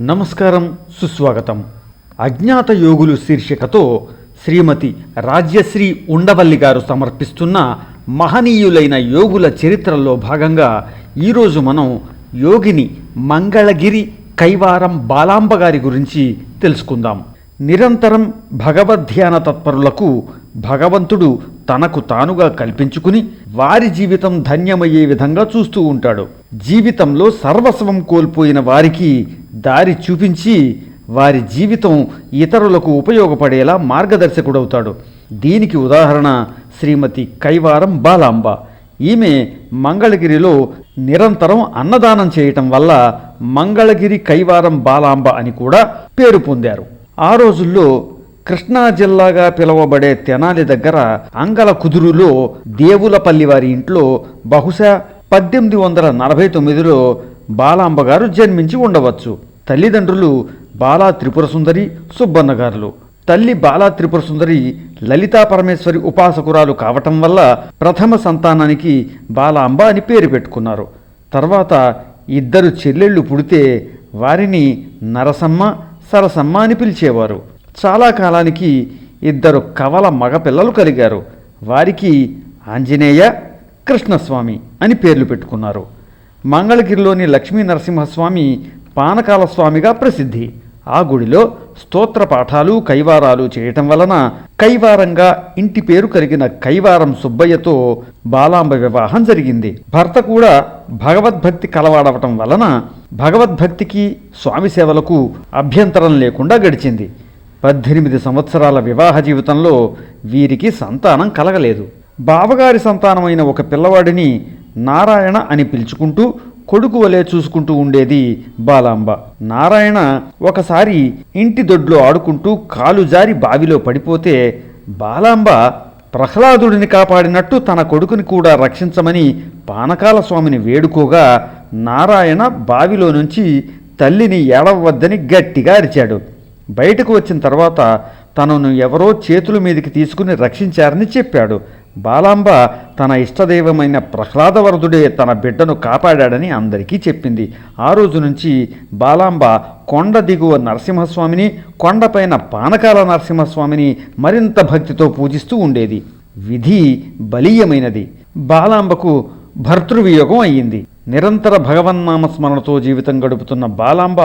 నమస్కారం సుస్వాగతం. అజ్ఞాత యోగులు శీర్షికతో శ్రీమతి రాజ్యశ్రీ ఉండవల్లి గారు సమర్పిస్తున్న మహనీయులైన యోగుల చరిత్రలో భాగంగా ఈరోజు మనం యోగిని మంగళగిరి కైవారం బాలాంబ గారి గురించి తెలుసుకుందాం. నిరంతరం భగవద్ధ్యాన తత్పరులకు భగవంతుడు తనకు తానుగా కల్పించుకుని వారి జీవితం ధన్యమయ్యే విధంగా చూస్తూ ఉంటాడు. జీవితంలో సర్వస్వం కోల్పోయిన వారికి దారి చూపించి వారి జీవితం ఇతరులకు ఉపయోగపడేలా మార్గదర్శకుడవుతాడు. దీనికి ఉదాహరణ శ్రీమతి కైవారం బాలాంబ. ఈమె మంగళగిరిలో నిరంతరం అన్నదానం చేయటం వల్ల మంగళగిరి కైవారం బాలాంబ అని కూడా పేరు పొందారు. ఆ రోజుల్లో కృష్ణా జిల్లాగా పిలువబడే తెనాలి దగ్గర అంగల కుదురులో దేవులపల్లి వారి ఇంట్లో బహుశా పద్దెనిమిది వందల నలభై తొమ్మిదిలో బాలాంబ గారు జన్మించి ఉండవచ్చు. తల్లిదండ్రులు బాలా త్రిపుర సుందరి సుబ్బన్న గారులు. తల్లి బాలా త్రిపుర సుందరి లలితా పరమేశ్వరి ఉపాసకురాలు కావటం వల్ల ప్రథమ సంతానానికి బాలాంబ అని పేరు పెట్టుకున్నారు. తర్వాత ఇద్దరు చెల్లెళ్ళు పుడితే వారిని నరసమ్మ సరసమ్మ అని పిలిచేవారు. చాలా కాలానికి ఇద్దరు కవల మగపిల్లలు కలిగారు. వారికి ఆంజనేయ కృష్ణస్వామి అని పేర్లు పెట్టుకున్నారు. మంగళగిరిలోని లక్ష్మీ నరసింహస్వామి పానకాల స్వామిగా ప్రసిద్ధి. ఆ గుడిలో స్తోత్ర పాఠాలు కైవారాలు చేయటం వలన కైవారంగా ఇంటి పేరు కలిగిన కైవారం సుబ్బయ్యతో బాలాంబ వివాహం జరిగింది. భర్త కూడా భగవద్భక్తి కలవాడవటం వలన భగవద్భక్తికి స్వామి సేవలకు అభ్యంతరం లేకుండా గడిచింది. పద్దెనిమిది సంవత్సరాల వివాహ జీవితంలో వీరికి సంతానం కలగలేదు. బావగారి సంతానమైన ఒక పిల్లవాడిని నారాయణ అని పిలుచుకుంటూ కొడుకు వలె చూసుకుంటూ ఉండేది బాలాంబ. నారాయణ ఒకసారి ఇంటి దొడ్లో ఆడుకుంటూ కాలు జారి బావిలో పడిపోతే బాలాంబ ప్రహ్లాదుడిని కాపాడినట్టు తన కొడుకుని కూడా రక్షించమని పానకాల స్వామిని వేడుకోగా నారాయణ బావిలో నుంచి తల్లిని ఏడవద్దని గట్టిగా అరిచాడు. బయటకు వచ్చిన తర్వాత తనను ఎవరో చేతుల మీదకి తీసుకుని రక్షించారని చెప్పాడు. బాలాంబ తన ఇష్టదైవమైన ప్రహ్లాదవరదుడే తన బిడ్డను కాపాడాడని అందరికీ చెప్పింది. ఆ రోజు నుంచి బాలాంబ కొండ దిగువ నరసింహస్వామిని కొండపైన పానకాల నరసింహస్వామిని మరింత భక్తితో పూజిస్తూ ఉండేది. విధి బలీయమైనది. బాలాంబకు భర్తృవియోగం అయ్యింది. నిరంతర భగవన్నామ స్మరణతో జీవితం గడుపుతున్న బాలాంబ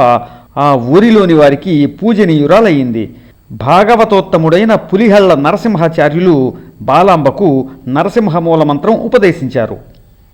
ఆ ఊరిలోని వారికి పూజనీయురాలయ్యింది. భాగవతోత్తముడైన పులిహళ్ళ నరసింహాచార్యులు బాలాంబకు నరసింహ మూల మంత్రం ఉపదేశించారు.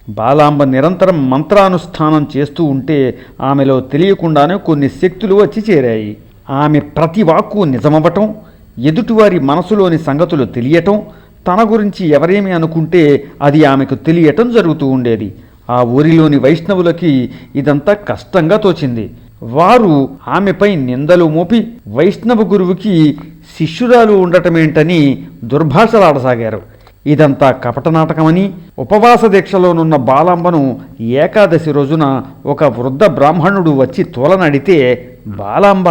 బాలాంబ నిరంతరం మంత్రానుష్ఠానం చేస్తూ ఉంటే ఆమెలో తెలియకుండానే కొన్ని శక్తులు వచ్చి చేరాయి. ఆమె ప్రతి వాక్కు నిజమవ్వటం ఎదుటివారి మనసులోని సంగతులు తెలియటం తన గురించి ఎవరేమి అనుకుంటే అది ఆమెకు తెలియటం జరుగుతూ ఉండేది. ఆ ఊరిలోని వైష్ణవులకి ఇదంతా కష్టంగా తోచింది. వారు ఆమెపై నిందలు మోపి వైష్ణవ గురువుకి శిష్యురాలు ఉండటమేంటని దుర్భాషలాడసాగారు. ఇదంతా కపట నాటకమని ఉపవాస దీక్షలోనున్న బాలాంబను ఏకాదశి రోజున ఒక వృద్ధ బ్రాహ్మణుడు వచ్చి తోలనడితే బాలాంబ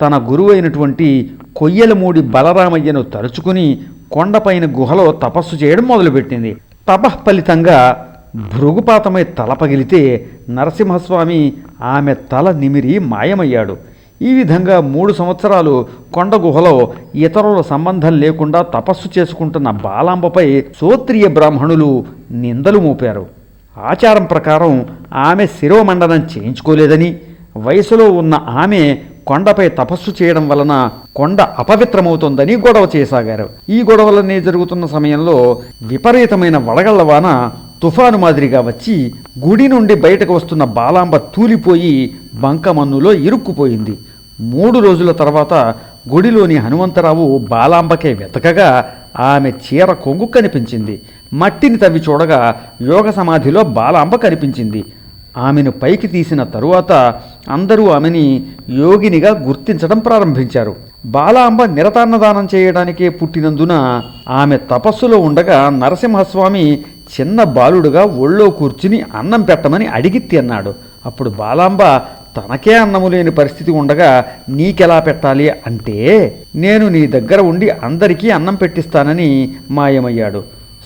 తన గురువైనటువంటి కొయ్యలమూడి బలరామయ్యను తరుచుకుని కొండపైన గుహలో తపస్సు చేయడం మొదలుపెట్టింది. తపఃఫలితంగా భృగుపాతమై తల పగిలితే నరసింహస్వామి ఆమె తల నిమిరి మాయమయ్యాడు. ఈ విధంగా మూడు సంవత్సరాలు కొండ గుహలో ఇతరుల సంబంధం లేకుండా తపస్సు చేసుకుంటున్న బాలాంబపై సోత్రియ బ్రాహ్మణులు నిందలు మోపారు. ఆచారం ప్రకారం ఆమె శిరోమండనం చేయించుకోలేదని వయసులో ఉన్న ఆమె కొండపై తపస్సు చేయడం వలన కొండ అపవిత్రమవుతోందని గొడవ చేయసాగారు ఈ గొడవలన్నీ జరుగుతున్న సమయంలో విపరీతమైన వడగళ్ళ వాన తుఫాను మాదిరిగా వచ్చి గుడి నుండి బయటకు వస్తున్న బాలాంబ తూలిపోయి బంకమన్నులో ఇరుక్కుపోయింది. మూడు రోజుల తర్వాత గుడిలోని హనుమంతరావు బాలాంబకే వెతకగా ఆమె చీర కొంగు కనిపించింది. మట్టిని తవ్వి చూడగా యోగ సమాధిలో బాలాంబ కనిపించింది. ఆమెను పైకి తీసిన తరువాత అందరూ ఆమెని యోగినిగా గుర్తించడం ప్రారంభించారు. బాలాంబ నిరతాన్నదానం చేయడానికే పుట్టినందున ఆమె తపస్సులో ఉండగా నరసింహస్వామి చిన్న బాలుడుగా ఒళ్ళో కూర్చుని అన్నం పెట్టమని అడిగి తిన్నాడు. అప్పుడు బాలాంబ తనకే అన్నము లేని పరిస్థితి ఉండగా నీకెలా పెట్టాలి అంటే నేను నీ దగ్గర ఉండి అందరికీ అన్నం పెట్టిస్తానని మాయమయ్యాడు.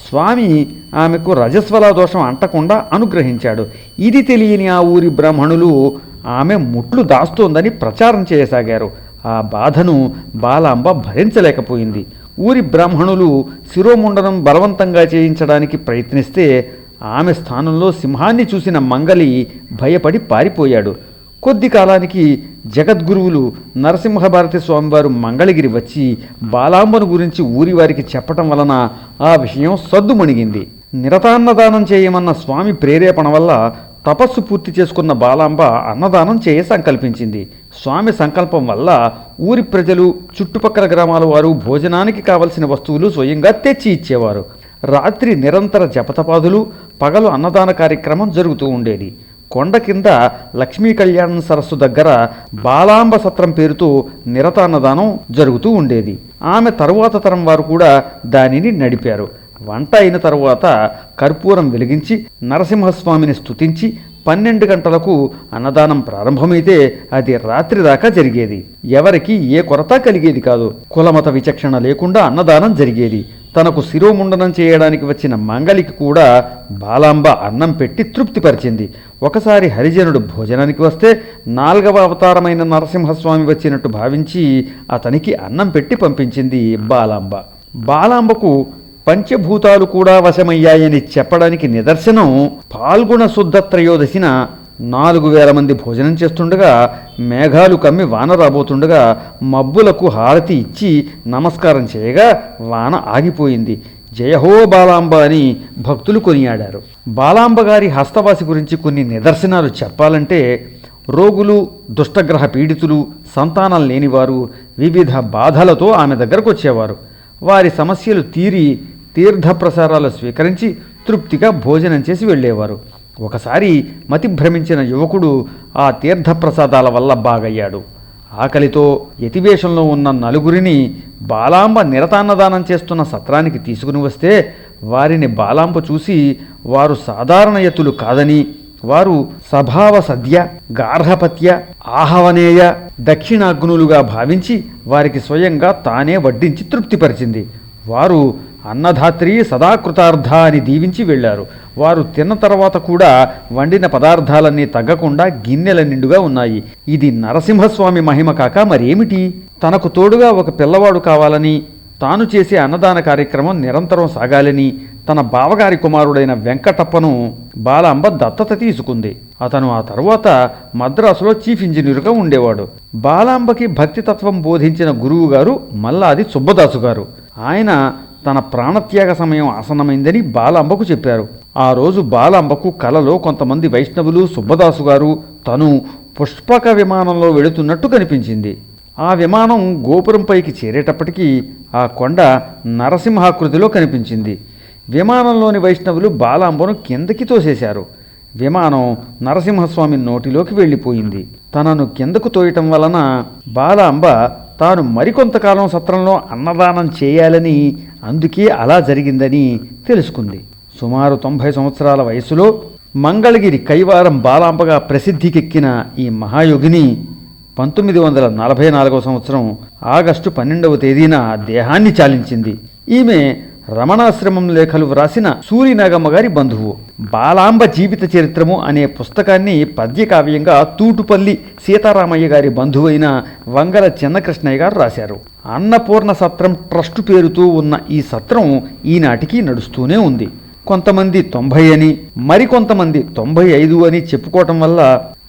స్వామి ఆమెకు రజస్వల దోషం అంటకుండా అనుగ్రహించాడు. ఇది తెలియని ఆ ఊరి బ్రాహ్మణులు ఆమె ముట్లు దాస్తోందని ప్రచారం చేయసాగారు. ఆ బాధను బాలాంబ భరించలేకపోయింది. ఊరి బ్రాహ్మణులు శిరోముండనం బలవంతంగా చేయించడానికి ప్రయత్నిస్తే ఆమె స్థానంలో సింహాన్ని చూసిన మంగలి భయపడి పారిపోయాడు. కొద్ది కాలానికి జగద్గురువులు నరసింహభారతి స్వామివారు మంగళగిరి వచ్చి బాలాంబను గురించి ఊరి వారికి చెప్పటం వలన ఆ విషయం సద్దుమణిగింది. నిరతాన్నదానం చేయమన్న స్వామి ప్రేరేపణ వల్ల తపస్సు పూర్తి చేసుకున్న బాలాంబ అన్నదానం చేయ సంకల్పించింది స్వామి సంకల్పం వల్ల ఊరి ప్రజలు చుట్టుపక్కల గ్రామాల వారు భోజనానికి కావలసిన వస్తువులు స్వయంగా తెచ్చి ఇచ్చేవారు. రాత్రి నిరంతర జపతపాదులు పగలు అన్నదాన కార్యక్రమం జరుగుతూ ఉండేది. కొండ కింద లక్ష్మీ కళ్యాణం సరస్సు దగ్గర బాలాంబ సత్రం పేరుతో నిరతాన్నదానం జరుగుతూ ఉండేది. ఆమె తరువాత తరం వారు కూడా దానిని నడిపారు. వంట అయిన తరువాత కర్పూరం వెలిగించి నరసింహస్వామిని స్తుతించి పన్నెండు గంటలకు అన్నదానం ప్రారంభమైతే అది రాత్రి దాకా జరిగేది. ఎవరికి ఏ కొరత కలిగేది కాదు. కులమత విచక్షణ లేకుండా అన్నదానం జరిగేది. తనకు శిరోముండనం చేయడానికి వచ్చిన మంగలికి కూడా బాలాంబ అన్నం పెట్టి తృప్తిపరిచింది. ఒకసారి హరిజనుడు భోజనానికి వస్తే నాలుగవ అవతారమైన నరసింహస్వామి వచ్చినట్టు భావించి అతనికి అన్నం పెట్టి పంపించింది బాలాంబ. బాలాంబకు పంచభూతాలు కూడా వశమయ్యాయని చెప్పడానికి నిదర్శనం పాల్గొన శుద్ధ త్రయోదశిన నాలుగు వేల మంది భోజనం చేస్తుండగా మేఘాలు కమ్మి వాన రాబోతుండగా మబ్బులకు హారతి ఇచ్చి నమస్కారం చేయగా వాన ఆగిపోయింది. జయహో బాలాంబ అని భక్తులు కొనియాడారు. బాలాంబ గారి హస్తవాసి గురించి కొన్ని నిదర్శనాలు చెప్పాలంటే రోగులు దుష్టగ్రహ పీడితులు సంతానం లేనివారు వివిధ బాధలతో ఆమె దగ్గరకు వచ్చేవారు వారి సమస్యలు తీరి తీర్థప్రసారాలు స్వీకరించి తృప్తిగా భోజనం చేసి వెళ్ళేవారు. ఒకసారి మతి భ్రమించిన యువకుడు ఆ తీర్థప్రసాదాల వల్ల బాగయ్యాడు. ఆకలితో యతివేషంలో ఉన్న నలుగురిని బాలాంబ నిరతాన్నదానం చేస్తున్న సత్రానికి తీసుకుని వస్తే వారిని బాలాంబ చూసి వారు సాధారణ యతులు కాదని వారు సభావ సద్య గార్హపత్య ఆహవనేయ దక్షిణాగ్నులుగా భావించి వారికి స్వయంగా తానే వడ్డించి తృప్తిపరిచింది. వారు అన్నధాత్రి సదాకృతార్థ అని దీవించి వెళ్ళారు. వారు తిన్న తర్వాత కూడా వండిన పదార్థాలన్నీ తగ్గకుండా గిన్నెల నిండుగా ఉన్నాయి. ఇది నరసింహస్వామి మహిమ కాక మరేమిటి? తనకు తోడుగా ఒక పిల్లవాడు కావాలని తాను చేసే అన్నదాన కార్యక్రమం నిరంతరం సాగాలని తన బావగారి కుమారుడైన వెంకటప్పను బాలాంబ దత్తత తీసుకుంది. అతను ఆ తరువాత మద్రాసులో చీఫ్ ఇంజనీరుగా ఉండేవాడు. బాలాంబకి భక్తితత్వం బోధించిన గురువు గారు మల్లాది సుబ్బదాసు గారు. ఆయన తన ప్రాణత్యాగ సమయం ఆసన్నమైందని బాలాంబకు చెప్పారు. ఆ రోజు బాలాంబకు కలలో కొంతమంది వైష్ణవులు సుబ్బదాసు గారు తను పుష్పక విమానంలో వెళుతున్నట్టు కనిపించింది. ఆ విమానం గోపురంపైకి చేరేటప్పటికీ ఆ కొండ నరసింహాకృతిలో కనిపించింది. విమానంలోని వైష్ణవులు బాలాంబను కిందకి తోసేశారు. విమానం నరసింహస్వామి నోటిలోకి వెళ్ళిపోయింది. తనను కిందకు తోయటం వలన బాలాంబ తాను మరికొంతకాలం సత్రంలో అన్నదానం చేయాలని అందుకే అలా జరిగిందని తెలుసుకుంది. సుమారు తొంభై సంవత్సరాల వయసులో మంగళగిరి కైవారం బాలాంబగా ప్రసిద్ధికెక్కిన ఈ మహాయోగిని పంతొమ్మిది వందల నలభై నాలుగవ సంవత్సరం ఆగస్టు పన్నెండవ తేదీన దేహాన్ని చాలించింది. ఈమె రమణాశ్రమం లేఖలు వ్రాసిన సూరినాగమ్మ గారి బంధువు. బాలాంబ జీవిత చరిత్రము అనే పుస్తకాన్ని పద్యకావ్యంగా తూటుపల్లి సీతారామయ్య గారి బంధువైన వంగల చిన్నకృష్ణయ్య గారు రాశారు. అన్నపూర్ణ సత్రం ట్రస్టు పేరుతో ఉన్న ఈ సత్రం ఈనాటికి నడుస్తూనే ఉంది. కొంతమంది తొంభై అని మరికొంతమంది తొంభై ఐదు అని చెప్పుకోవటం వల్ల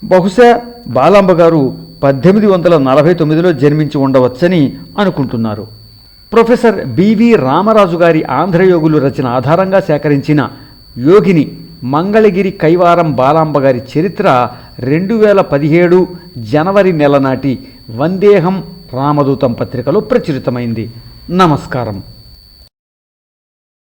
బహుశా బాలాంబ గారు పద్దెనిమిది వందల నలభై తొమ్మిదిలో జన్మించి ఉండవచ్చని అనుకుంటున్నారు. ప్రొఫెసర్ బివి రామరాజు గారి ఆంధ్రయోగులు రచన ఆధారంగా సేకరించిన యోగిని మంగళగిరి కైవారం బాలాంబ గారి చరిత్ర రెండు వేల పదిహేడు జనవరి నెల నాటి వందేహం రామదూతం పత్రికలో ప్రచురితమైంది. నమస్కారం.